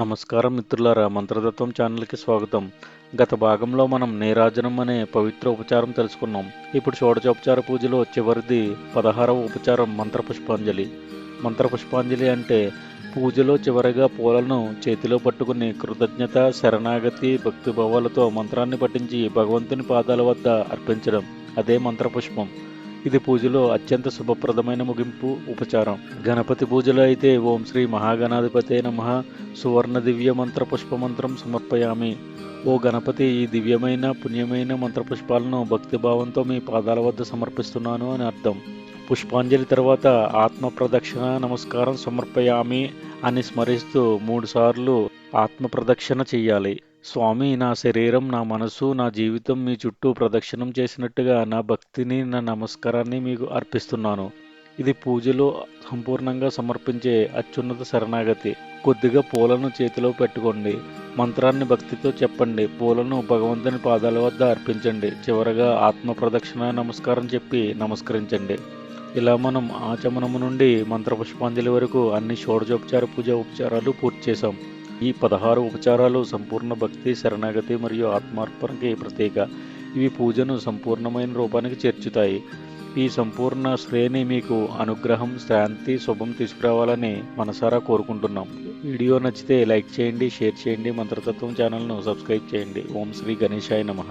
నమస్కారం మిత్రులారా మంత్రతత్వం ఛానల్కి స్వాగతం. గత భాగంలో మనం నీరాజనం అనే పవిత్ర ఉపచారం తెలుసుకున్నాం. ఇప్పుడు షోడచోపచార పూజలో చివరిది పదహారవ ఉపచారం మంత్రపుష్పాంజలి. మంత్రపుష్పాంజలి అంటే పూజలో చివరిగా పూలను చేతిలో పట్టుకుని కృతజ్ఞత శరణాగతి భక్తిభావాలతో మంత్రాన్ని పఠించి భగవంతుని పాదాల వద్ద అర్పించడం అదే మంత్రపుష్పం. ఇది పూజలో అత్యంత శుభప్రదమైన ముగింపు ఉపచారం. గణపతి పూజలో అయితే ఓం శ్రీ మహాగణాధిపతే నమ. సువర్ణ దివ్య మంత్ర పుష్పమంత్రం సమర్పయామి. ఓ గణపతి ఈ దివ్యమైన పుణ్యమైన మంత్రపుష్పాలను భక్తిభావంతో మీ పాదాల వద్ద సమర్పిస్తున్నాను అని అర్థం. పుష్పాంజలి తర్వాత ఆత్మ ప్రదక్షిణ నమస్కారం సమర్పయామి అని స్మరిస్తూ మూడుసార్లు ఆత్మ ప్రదక్షిణ చేయాలి స్వామి నా శరీరం నా మనసు నా జీవితం మీ చుట్టూ ప్రదక్షిణం చేసినట్టుగా నా భక్తిని నా నమస్కారాన్ని మీకు అర్పిస్తున్నాను. ఇది పూజలో సంపూర్ణంగా సమర్పించే అత్యున్నత శరణాగతి. కొద్దిగా పూలను చేతిలో పెట్టుకోండి. మంత్రాన్ని భక్తితో చెప్పండి. పూలను భగవంతుని పాదాల వద్ద అర్పించండి. చివరగా ఆత్మ ప్రదక్షిణ నమస్కారం చెప్పి నమస్కరించండి. ఇలా మనం ఆచమనము నుండి మంత్రపుష్పాంజలి వరకు అన్ని షోడజోపచార పూజ ఉపచారాలు పూర్తి చేశాం. ఈ పదహారు ఉపచారాలు సంపూర్ణ భక్తి శరణాగతి మరియు ఆత్మార్పణకి ప్రత్యేక ఇవి పూజను సంపూర్ణమైన రూపానికి చేర్చుతాయి. ఈ సంపూర్ణ శ్రేణి మీకు అనుగ్రహం శాంతి శుభం తీసుకురావాలని మనసారా కోరుకుంటున్నాం. వీడియో నచ్చితే లైక్ చేయండి షేర్ చేయండి మంత్రతత్వం ఛానల్ను సబ్స్క్రైబ్ చేయండి. ఓం శ్రీ గణేశాయ నమః.